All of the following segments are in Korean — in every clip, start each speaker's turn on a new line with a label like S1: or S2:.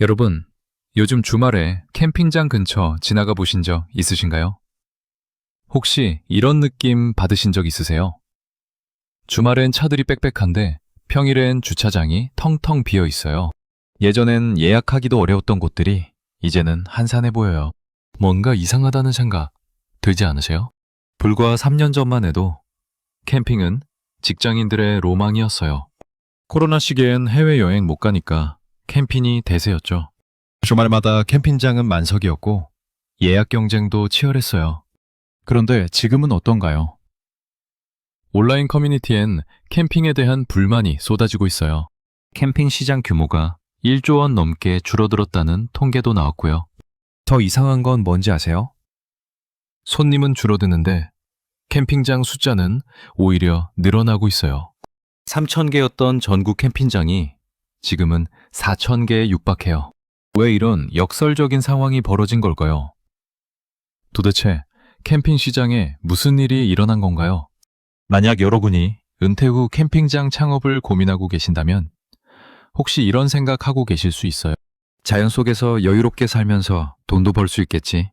S1: 여러분, 요즘 주말에 캠핑장 근처 지나가 보신 적 있으신가요? 혹시 이런 느낌 받으신 적 있으세요? 주말엔 차들이 빽빽한데 평일엔 주차장이 텅텅 비어 있어요. 예전엔 예약하기도 어려웠던 곳들이 이제는 한산해 보여요. 뭔가 이상하다는 생각 들지 않으세요? 불과 3년 전만 해도 캠핑은 직장인들의 로망이었어요. 코로나 시기엔 해외여행 못 가니까 캠핑이 대세였죠. 주말마다 캠핑장은 만석이었고 예약 경쟁도 치열했어요. 그런데 지금은 어떤가요? 온라인 커뮤니티엔 캠핑에 대한 불만이 쏟아지고 있어요. 캠핑 시장 규모가 1조 원 넘게 줄어들었다는 통계도 나왔고요. 더 이상한 건 뭔지 아세요? 손님은 줄어드는데 캠핑장 숫자는 오히려 늘어나고 있어요. 3,000개였던 전국 캠핑장이 지금은 4,000개에 육박해요. 왜 이런 역설적인 상황이 벌어진 걸까요? 도대체 캠핑 시장에 무슨 일이 일어난 건가요? 만약 여러분이 은퇴 후 캠핑장 창업을 고민하고 계신다면 혹시 이런 생각하고 계실 수 있어요. 자연 속에서 여유롭게 살면서 돈도 벌 수 있겠지.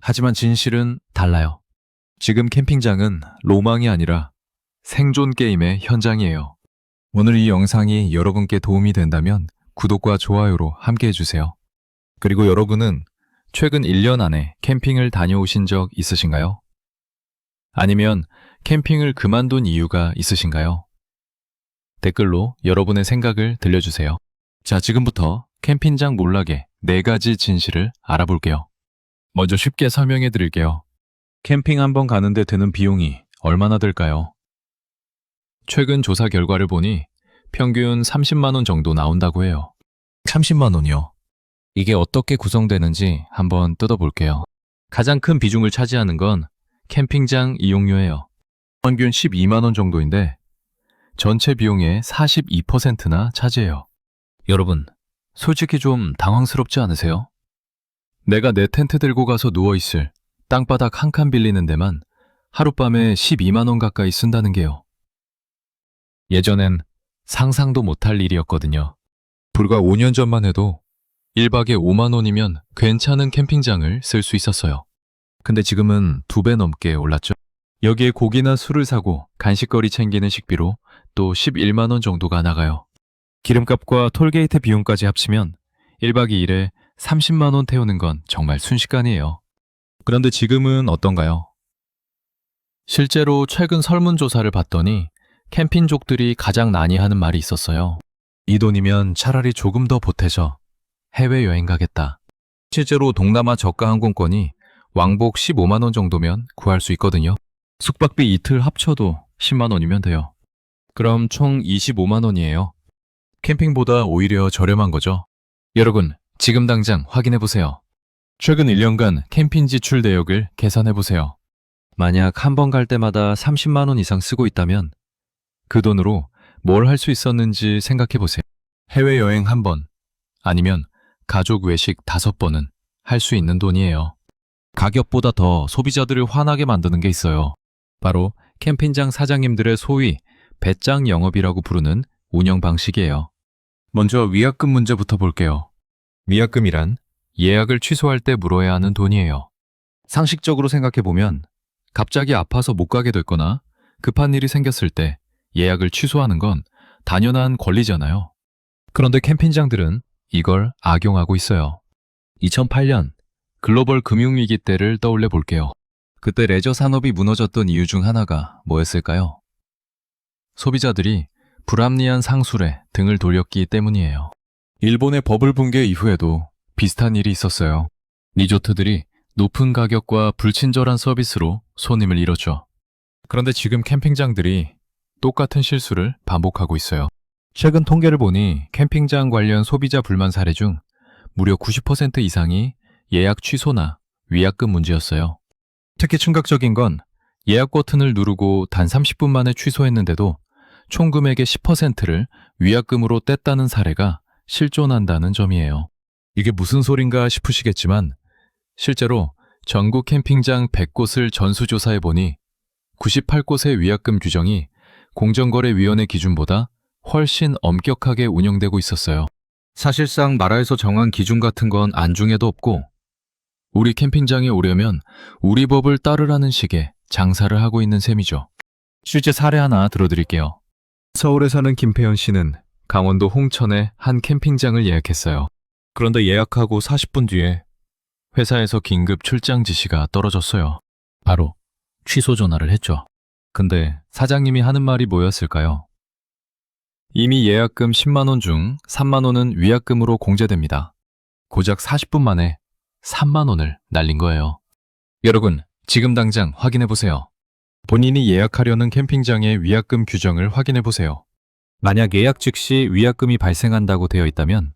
S1: 하지만 진실은 달라요. 지금 캠핑장은 로망이 아니라 생존 게임의 현장이에요. 오늘 이 영상이 여러분께 도움이 된다면 구독과 좋아요로 함께 해주세요. 그리고 여러분은 최근 1년 안에 캠핑을 다녀오신 적 있으신가요? 아니면 캠핑을 그만둔 이유가 있으신가요? 댓글로 여러분의 생각을 들려주세요. 자, 지금부터 캠핑장 몰락의 네 가지 진실을 알아볼게요. 먼저 쉽게 설명해 드릴게요. 캠핑 한번 가는데 드는 비용이 얼마나 들까요? 최근 조사 결과를 보니 평균 30만 원 정도 나온다고 해요. 30만 원이요? 이게 어떻게 구성되는지 한번 뜯어볼게요. 가장 큰 비중을 차지하는 건 캠핑장 이용료예요. 평균 12만 원 정도인데 전체 비용의 42%나 차지해요. 여러분, 솔직히 좀 당황스럽지 않으세요? 내가 내 텐트 들고 가서 누워 있을 땅바닥 한 칸 빌리는 데만 하룻밤에 12만 원 가까이 쓴다는 게요. 예전엔 상상도 못할 일이었거든요. 불과 5년 전만 해도 1박에 5만 원이면 괜찮은 캠핑장을 쓸 수 있었어요. 근데 지금은 두 배 넘게 올랐죠. 여기에 고기나 술을 사고 간식거리 챙기는 식비로 또 11만 원 정도가 나가요. 기름값과 톨게이트 비용까지 합치면 1박 2일에 30만 원 태우는 건 정말 순식간이에요. 그런데 지금은 어떤가요? 실제로 최근 설문조사를 봤더니 캠핑족들이 가장 난이하는 말이 있었어요. 이 돈이면 차라리 조금 더 보태져 해외여행 가겠다. 실제로 동남아 저가 항공권이 왕복 15만원 정도면 구할 수 있거든요. 숙박비 이틀 합쳐도 10만원이면 돼요. 그럼 총 25만원이에요. 캠핑보다 오히려 저렴한 거죠. 여러분, 지금 당장 확인해 보세요. 최근 1년간 캠핑 지출 내역을 계산해 보세요. 만약 한 번 갈 때마다 30만 원 이상 쓰고 있다면 그 돈으로 뭘 할 수 있었는지 생각해 보세요. 해외 여행 한 번, 아니면 가족 외식 다섯 번은 할 수 있는 돈이에요. 가격보다 더 소비자들을 화나게 만드는 게 있어요. 바로 캠핑장 사장님들의 소위 배짱 영업이라고 부르는 운영 방식이에요. 먼저 위약금 문제부터 볼게요. 위약금이란 예약을 취소할 때 물어야 하는 돈이에요. 상식적으로 생각해 보면 갑자기 아파서 못 가게 됐거나 급한 일이 생겼을 때 예약을 취소하는 건 당연한 권리잖아요. 그런데 캠핑장들은 이걸 악용하고 있어요. 2008년 글로벌 금융위기 때를 떠올려 볼게요. 그때 레저 산업이 무너졌던 이유 중 하나가 뭐였을까요? 소비자들이 불합리한 상술에 등을 돌렸기 때문이에요. 일본의 버블 붕괴 이후에도 비슷한 일이 있었어요. 리조트들이 높은 가격과 불친절한 서비스로 손님을 잃었죠. 그런데 지금 캠핑장들이 똑같은 실수를 반복하고 있어요. 최근 통계를 보니 캠핑장 관련 소비자 불만 사례 중 무려 90% 이상이 예약 취소나 위약금 문제였어요. 특히 충격적인 건 예약 버튼을 누르고 단 30분 만에 취소했는데도 총 금액의 10%를 위약금으로 뗐다는 사례가 실존한다는 점이에요. 이게 무슨 소린가 싶으시겠지만 실제로 전국 캠핑장 100곳을 전수조사해 보니 98곳의 위약금 규정이 공정거래위원회 기준보다 훨씬 엄격하게 운영되고 있었어요. 사실상 나라에서 정한 기준 같은 건 안중에도 없고 우리 캠핑장에 오려면 우리 법을 따르라는 식의 장사를 하고 있는 셈이죠. 실제 사례 하나 들어드릴게요. 서울에 사는 김태현 씨는 강원도 홍천에 한 캠핑장을 예약했어요. 그런데 예약하고 40분 뒤에 회사에서 긴급 출장 지시가 떨어졌어요. 바로 취소 전화를 했죠. 근데 사장님이 하는 말이 뭐였을까요? 이미 예약금 10만원 중 3만원은 위약금으로 공제됩니다. 고작 40분 만에 3만원을 날린 거예요. 여러분, 지금 당장 확인해 보세요. 본인이 예약하려는 캠핑장의 위약금 규정을 확인해 보세요. 만약 예약 즉시 위약금이 발생한다고 되어 있다면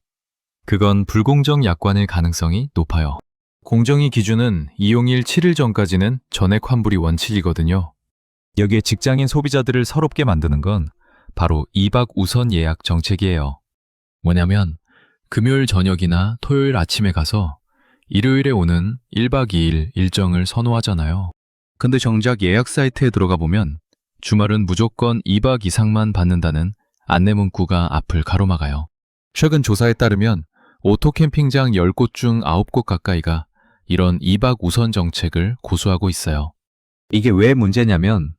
S1: 그건 불공정 약관일 가능성이 높아요. 공정위 기준은 이용일 7일 전까지는 전액 환불이 원칙이거든요. 여기에 직장인 소비자들을 서럽게 만드는 건 바로 2박 우선 예약 정책이에요. 뭐냐면 금요일 저녁이나 토요일 아침에 가서 일요일에 오는 1박 2일 일정을 선호하잖아요. 근데 정작 예약 사이트에 들어가 보면 주말은 무조건 2박 이상만 받는다는 안내 문구가 앞을 가로막아요. 최근 조사에 따르면 오토 캠핑장 10곳 중 9곳 가까이가 이런 2박 우선 정책을 고수하고 있어요. 이게 왜 문제냐면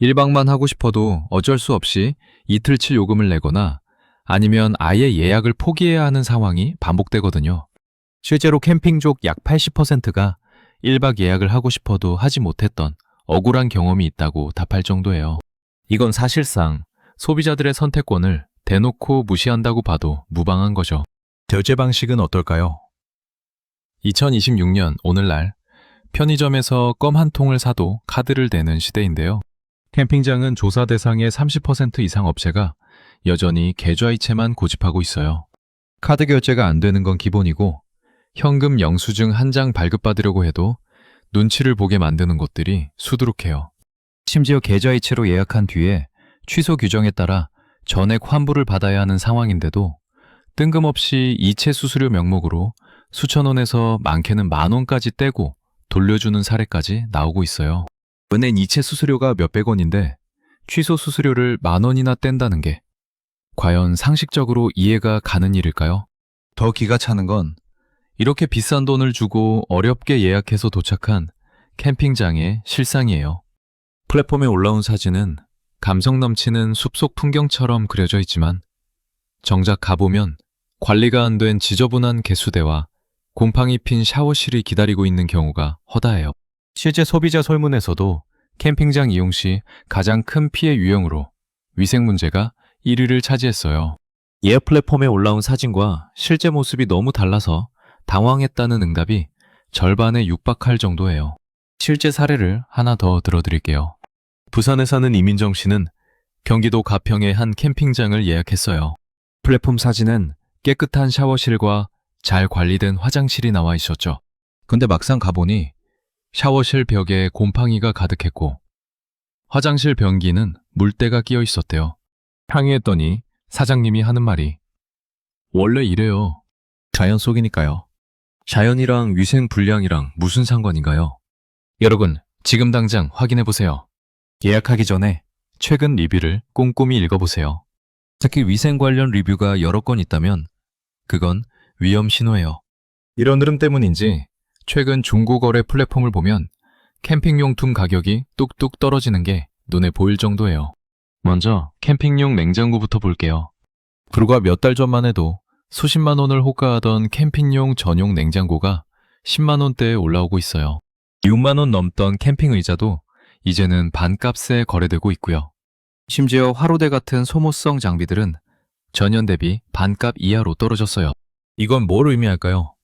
S1: 1박만 하고 싶어도 어쩔 수 없이 이틀치 요금을 내거나 아니면 아예 예약을 포기해야 하는 상황이 반복되거든요. 실제로 캠핑족 약 80%가 1박 예약을 하고 싶어도 하지 못했던 억울한 경험이 있다고 답할 정도예요. 이건 사실상 소비자들의 선택권을 대놓고 무시한다고 봐도 무방한 거죠. 결제 방식은 어떨까요? 2026년 오늘날 편의점에서 껌 한 통을 사도 카드를 대는 시대인데요. 캠핑장은 조사 대상의 30% 이상 업체가 여전히 계좌이체만 고집하고 있어요. 카드 결제가 안 되는 건 기본이고 현금 영수증 한 장 발급받으려고 해도 눈치를 보게 만드는 곳들이 수두룩해요. 심지어 계좌이체로 예약한 뒤에 취소 규정에 따라 전액 환불을 받아야 하는 상황인데도 뜬금없이 이체 수수료 명목으로 수천 원에서 많게는 만 원까지 떼고 돌려주는 사례까지 나오고 있어요. 은행 이체 수수료가 몇백 원인데 취소 수수료를 만 원이나 뗀다는 게 과연 상식적으로 이해가 가는 일일까요? 더 기가 차는 건 이렇게 비싼 돈을 주고 어렵게 예약해서 도착한 캠핑장의 실상이에요. 플랫폼에 올라온 사진은 감성 넘치는 숲속 풍경처럼 그려져 있지만 정작 가보면 관리가 안 된 지저분한 개수대와 곰팡이 핀 샤워실이 기다리고 있는 경우가 허다해요. 실제 소비자 설문에서도 캠핑장 이용 시 가장 큰 피해 유형으로 위생 문제가 1위를 차지했어요. 예약 플랫폼에 올라온 사진과 실제 모습이 너무 달라서 당황했다는 응답이 절반에 육박할 정도예요. 실제 사례를 하나 더 들어드릴게요. 부산에 사는 이민정 씨는 경기도 가평의 한 캠핑장을 예약했어요. 플랫폼 사진은 깨끗한 샤워실과 잘 관리된 화장실이 나와 있었죠. 근데 막상 가보니 샤워실 벽에 곰팡이가 가득했고 화장실 변기는 물때가 끼어 있었대요. 항의했더니 사장님이 하는 말이 원래 이래요. 자연 속이니까요. 자연이랑 위생 불량이랑 무슨 상관인가요? 여러분, 지금 당장 확인해 보세요. 예약하기 전에 최근 리뷰를 꼼꼼히 읽어보세요. 특히 위생 관련 리뷰가 여러 건 있다면 그건 위험 신호예요. 이런 흐름 때문인지 최근 중고거래 플랫폼을 보면 캠핑용품 가격이 뚝뚝 떨어지는 게 눈에 보일 정도예요. 먼저 캠핑용 냉장고부터 볼게요. 불과 몇 달 전만 해도 수십만 원을 호가하던 캠핑용 전용 냉장고가 10만 원대에 올라오고 있어요. 6만 원 넘던 캠핑 의자도 이제는 반값에 거래되고 있고요. 심지어 화로대 같은 소모성 장비들은 전년 대비 반값 이하로 떨어졌어요. 이건 뭘 의미할까요?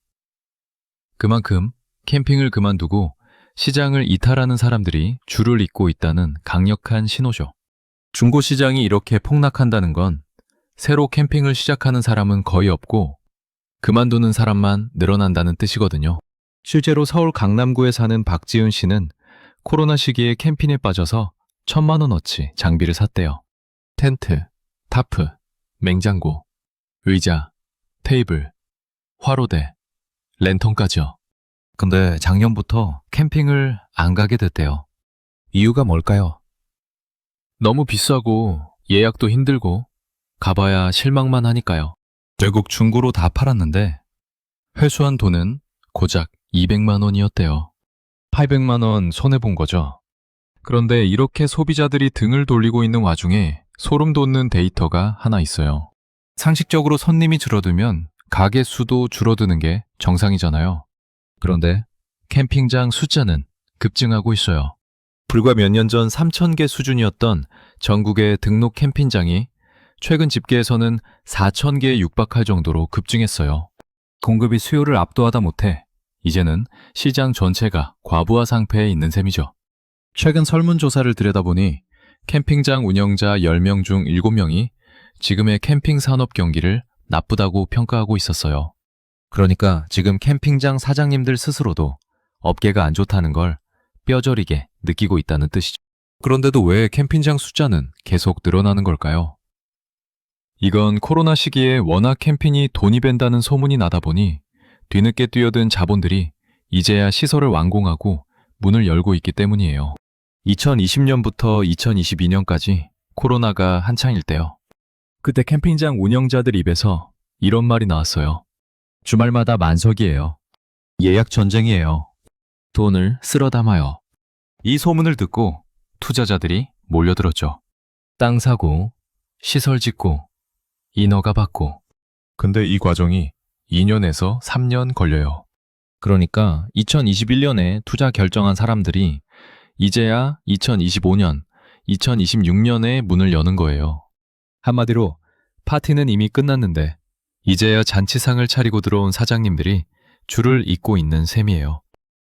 S1: 그만큼 캠핑을 그만두고 시장을 이탈하는 사람들이 줄을 잇고 있다는 강력한 신호죠. 중고 시장이 이렇게 폭락한다는 건 새로 캠핑을 시작하는 사람은 거의 없고 그만두는 사람만 늘어난다는 뜻이거든요. 실제로 서울 강남구에 사는 박지은 씨는 코로나 시기에 캠핑에 빠져서 천만 원어치 장비를 샀대요. 텐트, 타프, 냉장고, 의자, 테이블, 화로대, 랜턴까지요. 근데 작년부터 캠핑을 안 가게 됐대요. 이유가 뭘까요? 너무 비싸고 예약도 힘들고 가봐야 실망만 하니까요. 결국 중고로 다 팔았는데 회수한 돈은 고작 200만 원이었대요. 800만 원 손해본 거죠. 그런데 이렇게 소비자들이 등을 돌리고 있는 와중에 소름 돋는 데이터가 하나 있어요. 상식적으로 손님이 줄어들면 가게 수도 줄어드는 게 정상이잖아요. 그런데 캠핑장 숫자는 급증하고 있어요. 불과 몇 년 전 3,000개 수준이었던 전국의 등록 캠핑장이 최근 집계에서는 4,000개에 육박할 정도로 급증했어요. 공급이 수요를 압도하다 못해 이제는 시장 전체가 과부하 상태에 있는 셈이죠. 최근 설문조사를 들여다보니 캠핑장 운영자 10명 중 7명이 지금의 캠핑 산업 경기를 나쁘다고 평가하고 있었어요. 그러니까 지금 캠핑장 사장님들 스스로도 업계가 안 좋다는 걸 뼈저리게 느끼고 있다는 뜻이죠. 그런데도 왜 캠핑장 숫자는 계속 늘어나는 걸까요? 이건 코로나 시기에 워낙 캠핑이 돈이 벤다는 소문이 나다 보니 뒤늦게 뛰어든 자본들이 이제야 시설을 완공하고 문을 열고 있기 때문이에요. 2020년부터 2022년까지 코로나가 한창일 때요. 그때 캠핑장 운영자들 입에서 이런 말이 나왔어요. 주말마다 만석이에요. 예약 전쟁이에요. 돈을 쓸어 담아요. 이 소문을 듣고 투자자들이 몰려들었죠. 땅 사고, 시설 짓고, 인허가 받고. 근데 이 과정이 2년에서 3년 걸려요. 그러니까 2021년에 투자 결정한 사람들이 이제야 2025년, 2026년에 문을 여는 거예요. 한마디로 파티는 이미 끝났는데 이제야 잔치상을 차리고 들어온 사장님들이 줄을 잇고 있는 셈이에요.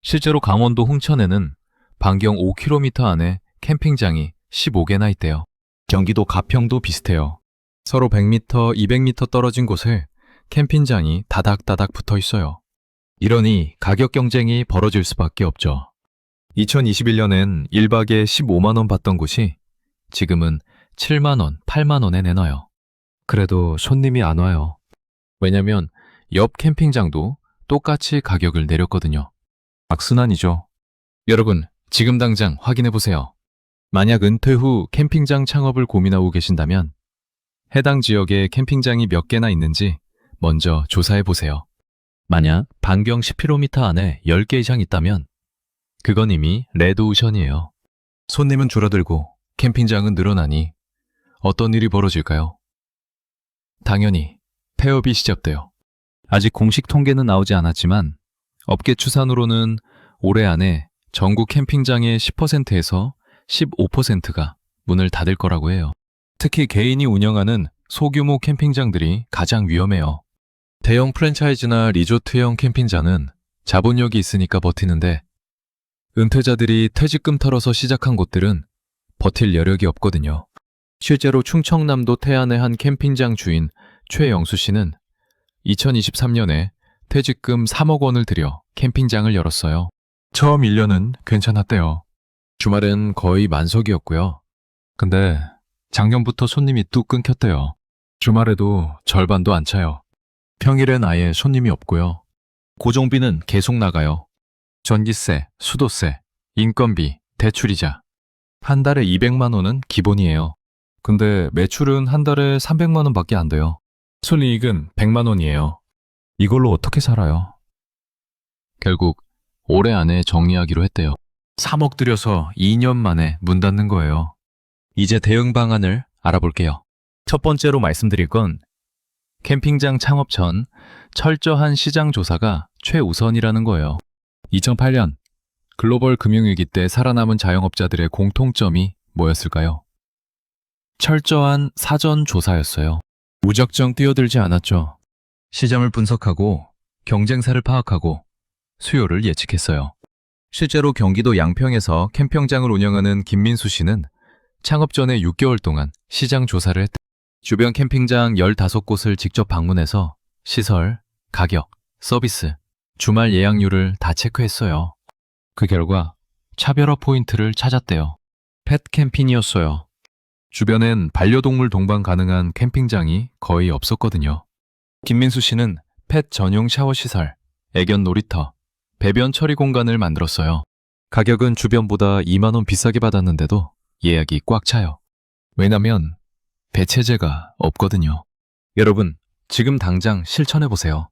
S1: 실제로 강원도 홍천에는 반경 5km 안에 캠핑장이 15개나 있대요. 경기도 가평도 비슷해요. 서로 100m, 200m 떨어진 곳에 캠핑장이 다닥다닥 붙어 있어요. 이러니 가격 경쟁이 벌어질 수밖에 없죠. 2021년엔 1박에 15만원 받던 곳이 지금은 7만원, 8만원에 내놔요. 그래도 손님이 안 와요. 왜냐면 옆 캠핑장도 똑같이 가격을 내렸거든요. 악순환이죠. 여러분, 지금 당장 확인해 보세요. 만약 은퇴 후 캠핑장 창업을 고민하고 계신다면 해당 지역에 캠핑장이 몇 개나 있는지 먼저 조사해 보세요. 만약 반경 10km 안에 10개 이상 있다면 그건 이미 레드오션이에요. 손님은 줄어들고 캠핑장은 늘어나니 어떤 일이 벌어질까요? 당연히 폐업이 시작돼요. 아직 공식 통계는 나오지 않았지만 업계 추산으로는 올해 안에 전국 캠핑장의 10%에서 15%가 문을 닫을 거라고 해요. 특히 개인이 운영하는 소규모 캠핑장들이 가장 위험해요. 대형 프랜차이즈나 리조트형 캠핑장은 자본력이 있으니까 버티는데 은퇴자들이 퇴직금 털어서 시작한 곳들은 버틸 여력이 없거든요. 실제로 충청남도 태안의 한 캠핑장 주인 최영수 씨는 2023년에 퇴직금 3억 원을 들여 캠핑장을 열었어요. 처음 1년은 괜찮았대요. 주말엔 거의 만석이었고요. 근데 작년부터 손님이 뚝 끊겼대요. 주말에도 절반도 안 차요. 평일엔 아예 손님이 없고요. 고정비는 계속 나가요. 전기세, 수도세, 인건비, 대출이자. 한 달에 200만 원은 기본이에요. 근데 매출은 한 달에 300만 원밖에 안 돼요. 순이익은 100만 원이에요. 이걸로 어떻게 살아요? 결국 올해 안에 정리하기로 했대요. 3억 들여서 2년 만에 문 닫는 거예요. 이제 대응 방안을 알아볼게요. 첫 번째로 말씀드릴 건 캠핑장 창업 전 철저한 시장 조사가 최우선이라는 거예요. 2008년 글로벌 금융위기 때 살아남은 자영업자들의 공통점이 뭐였을까요? 철저한 사전 조사였어요. 무작정 뛰어들지 않았죠. 시장을 분석하고 경쟁사를 파악하고 수요를 예측했어요. 실제로 경기도 양평에서 캠핑장을 운영하는 김민수 씨는 창업 전에 6개월 동안 시장 조사를 했다. 주변 캠핑장 15곳을 직접 방문해서 시설, 가격, 서비스, 주말 예약률을 다 체크했어요. 그 결과 차별화 포인트를 찾았대요. 펫 캠핑이었어요. 주변엔 반려동물 동반 가능한 캠핑장이 거의 없었거든요. 김민수 씨는 펫 전용 샤워 시설, 애견 놀이터, 배변 처리 공간을 만들었어요. 가격은 주변보다 2만원 비싸게 받았는데도 예약이 꽉 차요. 왜냐면 배체제가 없거든요. 여러분, 지금 당장 실천해 보세요.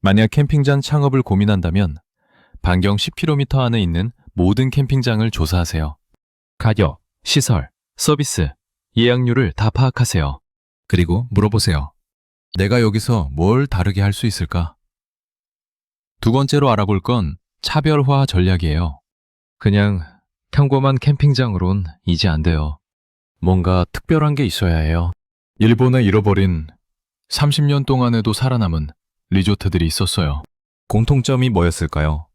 S1: 만약 캠핑장 창업을 고민한다면 반경 10km 안에 있는 모든 캠핑장을 조사하세요. 가격, 시설, 서비스, 예약률을 다 파악하세요. 그리고 물어보세요. 내가 여기서 뭘 다르게 할 수 있을까? 두 번째로 알아볼 건 차별화 전략이에요. 그냥 평범한 캠핑장으론 이제 안 돼요. 뭔가 특별한 게 있어야 해요. 일본에 잃어버린 30년 동안에도 살아남은 리조트들이 있었어요. 공통점이 뭐였을까요?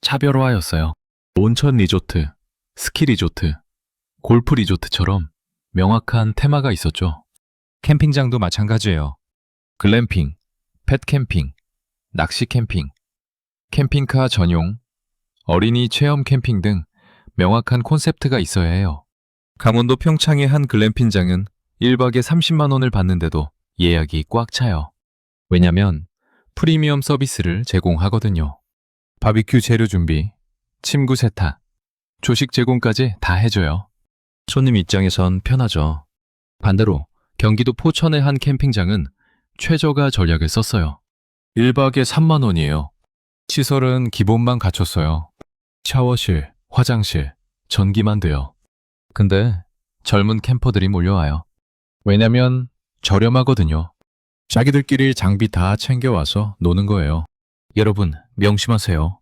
S1: 차별화였어요. 온천 리조트, 스키 리조트, 골프 리조트처럼 명확한 테마가 있었죠. 캠핑장도 마찬가지예요. 글램핑, 펫 캠핑, 낚시 캠핑, 캠핑카 전용, 어린이 체험 캠핑 등 명확한 콘셉트가 있어야 해요. 강원도 평창의 한 글램핑장은 1박에 30만 원을 받는데도 예약이 꽉 차요. 왜냐면 프리미엄 서비스를 제공하거든요. 바비큐 재료 준비, 침구 세탁, 조식 제공까지 다 해줘요. 손님 입장에선 편하죠. 반대로 경기도 포천의 한 캠핑장은 최저가 전략을 썼어요. 1박에 3만 원이에요. 시설은 기본만 갖췄어요. 샤워실, 화장실, 전기만 돼요. 근데 젊은 캠퍼들이 몰려와요. 왜냐면 저렴하거든요. 자기들끼리 장비 다 챙겨와서 노는 거예요. 여러분, 명심하세요.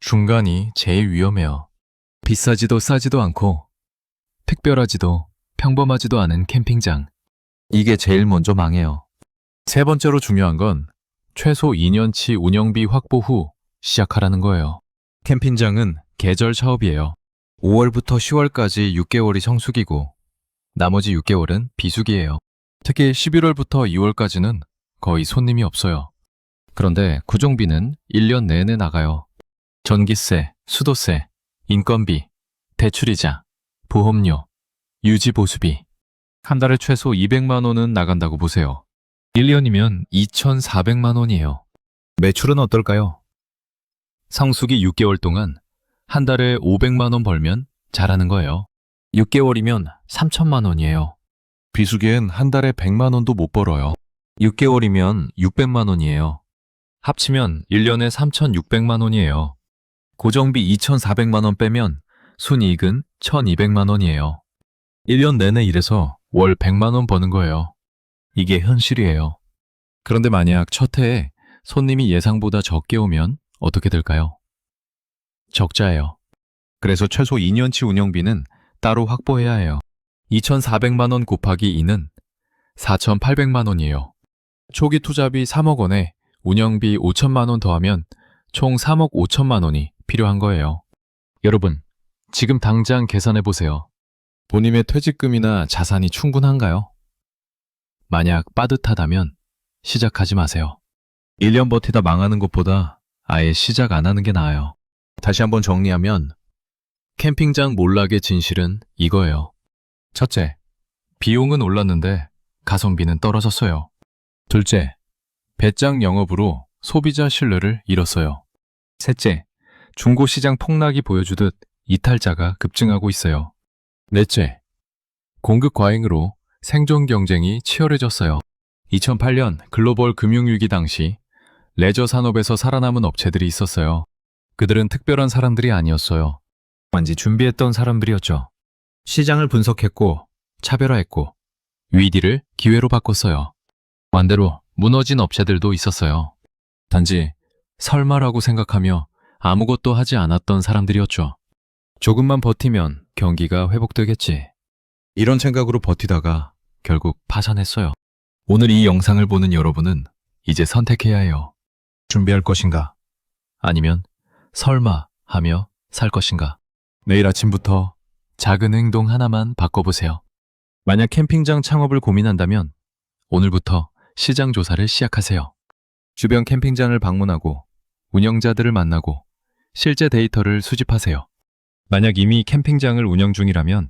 S1: 중간이 제일 위험해요. 비싸지도 싸지도 않고, 특별하지도 평범하지도 않은 캠핑장. 이게 제일 먼저 망해요. 세 번째로 중요한 건 최소 2년치 운영비 확보 후 시작하라는 거예요. 캠핑장은 계절 사업이에요. 5월부터 10월까지 6개월이 성수기고 나머지 6개월은 비수기예요. 특히 11월부터 2월까지는 거의 손님이 없어요. 그런데 구종비는 1년 내내 나가요. 전기세, 수도세, 인건비, 대출이자, 보험료, 유지보수비. 한 달에 최소 200만 원은 나간다고 보세요. 1년이면 2,400만 원이에요. 매출은 어떨까요? 성수기 6개월 동안 한 달에 500만 원 벌면 잘하는 거예요. 6개월이면 3천만 원이에요. 비수기엔 한 달에 100만 원도 못 벌어요. 6개월이면 600만 원이에요. 합치면 1년에 3,600만 원이에요. 고정비 2,400만 원 빼면 순이익은 1,200만 원이에요. 1년 내내 일해서 월 100만 원 버는 거예요. 이게 현실이에요. 그런데 만약 첫 해에 손님이 예상보다 적게 오면 어떻게 될까요? 적자예요. 그래서 최소 2년치 운영비는 따로 확보해야 해요. 2,400만 원 곱하기 2는 4,800만 원이에요. 초기 투자비 3억 원에 운영비 5천만 원 더하면 총 3억 5천만 원이 필요한 거예요. 여러분, 지금 당장 계산해 보세요. 본인의 퇴직금이나 자산이 충분한가요? 만약 빠듯하다면 시작하지 마세요. 1년 버티다 망하는 것보다 아예 시작 안 하는 게 나아요. 다시 한번 정리하면 캠핑장 몰락의 진실은 이거예요. 첫째, 비용은 올랐는데 가성비는 떨어졌어요. 둘째, 배짱 영업으로 소비자 신뢰를 잃었어요. 셋째, 중고시장 폭락이 보여주듯 이탈자가 급증하고 있어요. 넷째, 공급 과잉으로 생존 경쟁이 치열해졌어요. 2008년 글로벌 금융위기 당시 레저 산업에서 살아남은 업체들이 있었어요. 그들은 특별한 사람들이 아니었어요. 단지 준비했던 사람들이었죠. 시장을 분석했고 차별화했고 위기를 기회로 바꿨어요. 반대로 무너진 업체들도 있었어요. 단지 설마라고 생각하며 아무것도 하지 않았던 사람들이었죠. 조금만 버티면 경기가 회복되겠지. 이런 생각으로 버티다가 결국 파산했어요. 오늘 이 영상을 보는 여러분은 이제 선택해야 해요. 준비할 것인가? 아니면 설마 하며 살 것인가? 내일 아침부터 작은 행동 하나만 바꿔보세요. 만약 캠핑장 창업을 고민한다면 오늘부터 시장 조사를 시작하세요. 주변 캠핑장을 방문하고 운영자들을 만나고 실제 데이터를 수집하세요. 만약 이미 캠핑장을 운영 중이라면